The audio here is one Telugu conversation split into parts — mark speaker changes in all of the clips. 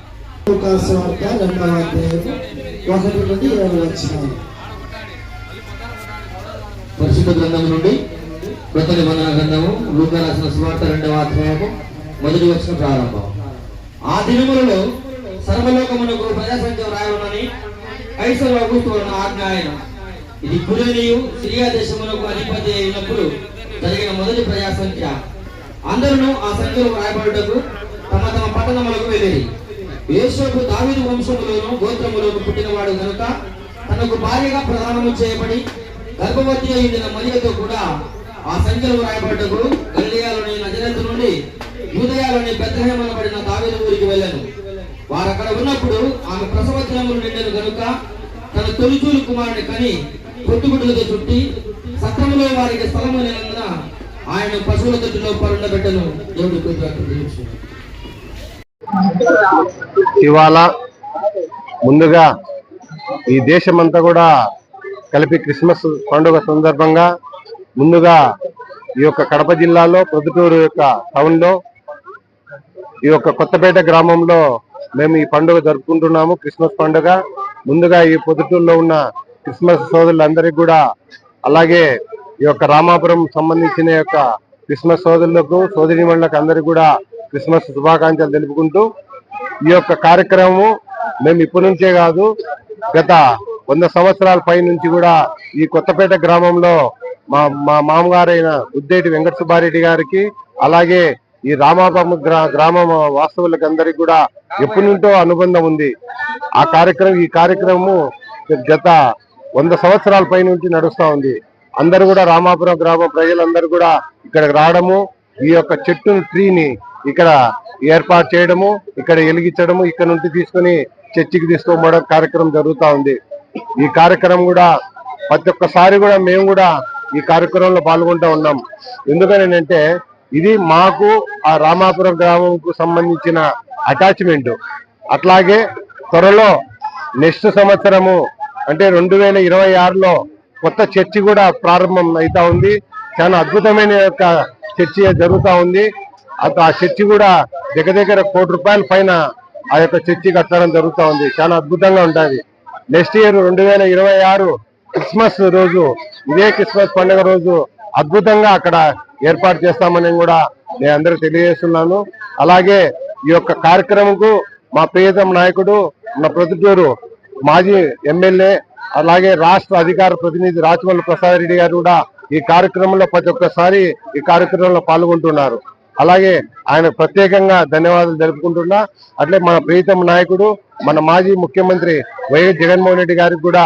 Speaker 1: వార్త రెండవ అధ్యాయము ఒకటి నుండి ఏడు వచ్చినాయి
Speaker 2: పరిశుద్ధ గ్రంథం నుండి కృత నిబంధన గ్రంథము లూక రాసిన సువార్త రెండవ అధ్యాయము మొదటి వచ్చిన ప్రారంభం. ఆ దినములలో సర్వలోకమునకు ప్రజాసంఖ్య రాయమని కైసరు అగుస్తూ ఆజ్ఞ ఆయన. ఇది కురేనియు సిరియా దేశమునకు అధిపతి అయినప్పుడు జరిగిన మొదటి ప్రజాసంఖ్య. అందరూ ఆ సంఖ్యలో రాయబడుటకు తమ తమ పట్టణములకు వెళ్ళిరి. యేసోపు దావిదు వంశములోను గోత్రములోను పుట్టినవాడు కనుక తనకు భార్యగా ప్రదానము చేయబడి గర్భవతి అయిన మరియతో కూడా ఆ సంఖ్యలో రాయబడ్డకు గలియాలోని నజరత్ నుండి యూదయాలోని బెత్లహేమనబడిన దావీదు ఊరికి వెళ్ళాను. వారు అక్కడ ఉన్నప్పుడు ఆమె ప్రసవ దినములు నిండిన కనుక తన తొలిచూలు కుమారుని కని పొట్టుగుడ్డులతో చుట్టి సత్రములో వారికి స్థలము లేనందున ఆయన పశువుల తొట్టిలో పరుండబెట్టను. దేవుడి
Speaker 3: ఇవాళ ముందుగా ఈ దేశమంతా కూడా కలిపి క్రిస్మస్ పండుగ సందర్భంగా ముందుగా ఈ యొక్క కడప జిల్లాలో ప్రొద్దుటూరు యొక్క టౌన్లో ఈ యొక్క కొత్తపేట గ్రామంలో మేము ఈ పండుగ జరుపుకుంటున్నాము క్రిస్మస్ పండుగ. ముందుగా ఈ పొద్దుటూరులో ఉన్న క్రిస్మస్ సోదరులందరికీ కూడా అలాగే ఈ యొక్క రామాపురం సంబంధించిన యొక్క క్రిస్మస్ సోదరులకు సోదరి మండలకు అందరికీ కూడా క్రిస్మస్ శుభాకాంక్షలు తెలుపుకుంటూ ఈ యొక్క కార్యక్రమము మేము ఇప్పటి నుంచే కాదు గత వంద సంవత్సరాల పై నుంచి కూడా ఈ కొత్తపేట గ్రామంలో మా మా మామగారైన ఉద్దేటి వెంకట సుబ్బారెడ్డి గారికి అలాగే ఈ రామాపురం గ్రా గ్రామం వాస్తవులకు అందరికి కూడా ఎప్పటి నుంటో అనుబంధం ఉంది. ఆ కార్యక్రమం ఈ కార్యక్రమము గత వంద సంవత్సరాల పై నుంచి ఉంది. అందరు కూడా రామాపురం గ్రామ ప్రజలందరూ కూడా ఇక్కడికి రావడము ఈ యొక్క చెట్టు ట్రీని ఇక్కడ ఏర్పాటు చేయడము ఇక్కడ వెలిగించడము ఇక్కడ నుండి తీసుకొని చర్చికి తీసుకోవడం కార్యక్రమం జరుగుతూ ఉంది. ఈ కార్యక్రమం కూడా ప్రతి ఒక్కసారి కూడా మేము కూడా ఈ కార్యక్రమంలో పాల్గొంటూ ఉన్నాం. ఎందుకని అంటే ఇది మాకు ఆ రామాపురం గ్రామంకు సంబంధించిన అటాచ్మెంట్. అట్లాగే త్వరలో నెక్స్ట్ సంవత్సరము అంటే రెండు వేల ఇరవై ఆరులో కొత్త చర్చి కూడా ప్రారంభం అవుతా ఉంది. చాలా అద్భుతమైన యొక్క చర్చి జరుగుతూ ఉంది. అత- ఆ చర్చి కూడా దగ్గర దగ్గర కోటి రూపాయల పైన ఆ యొక్క చర్చి కట్టడం జరుగుతూ ఉంది. చాలా అద్భుతంగా ఉంటుంది. నెక్స్ట్ ఇయర్ రెండు వేల ఇరవై ఆరు క్రిస్మస్ రోజు ఇదే క్రిస్మస్ పండుగ రోజు అద్భుతంగా అక్కడ ఏర్పాటు చేస్తామని కూడా నేను అందరికి తెలియజేస్తున్నాను. అలాగే ఈ యొక్క కార్యక్రమంకు మా ప్రియతమ నాయకుడు మన ప్రొద్దుటూరు మాజీ ఎమ్మెల్యే అలాగే రాష్ట్ర అధికార ప్రతినిధి రాచమల్లి ప్రసాద్ రెడ్డి గారు కూడా ఈ కార్యక్రమంలో ప్రతి ఒక్కసారి ఈ కార్యక్రమంలో పాల్గొంటున్నారు. అలాగే ఆయన ప్రత్యేకంగా ధన్యవాదాలు జరుపుకుంటున్నా అట్లే మన ప్రీతం నాయకుడు మన మాజీ ముఖ్యమంత్రి వైఎస్ జగన్మోహన్ రెడ్డి గారికి కూడా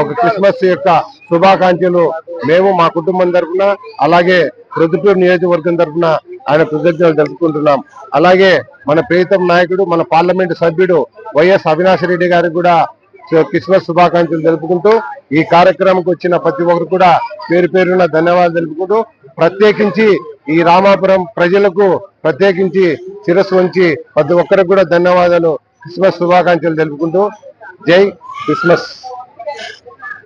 Speaker 3: ఒక క్రిస్మస్ యొక్క శుభాకాంక్షలు మేము మా కుటుంబం తరఫున అలాగే ప్రొద్దుటూరు నియోజకవర్గం తరఫున ఆయన కృతజ్ఞతలు తెలుపుకుంటున్నాం. అలాగే మన ప్రీతం నాయకుడు మన పార్లమెంటు సభ్యుడు వైఎస్ అవినాష్ రెడ్డి గారికి కూడా క్రిస్మస్ శుభాకాంక్షలు తెలుపుకుంటూ ఈ కార్యక్రమంకి వచ్చిన ప్రతి ఒక్కరు కూడా పేరు పేరున ధన్యవాదాలు తెలుపుకుంటూ ప్రత్యేకించి ఈ రామాపురం ప్రజలకు ప్రత్యేకించి శిరస్సు ఉంచి ప్రతి ఒక్కరికి కూడా ధన్యవాదాలు క్రిస్మస్ శుభాకాంక్షలు తెలుపుకుంటూ జై క్రిస్మస్.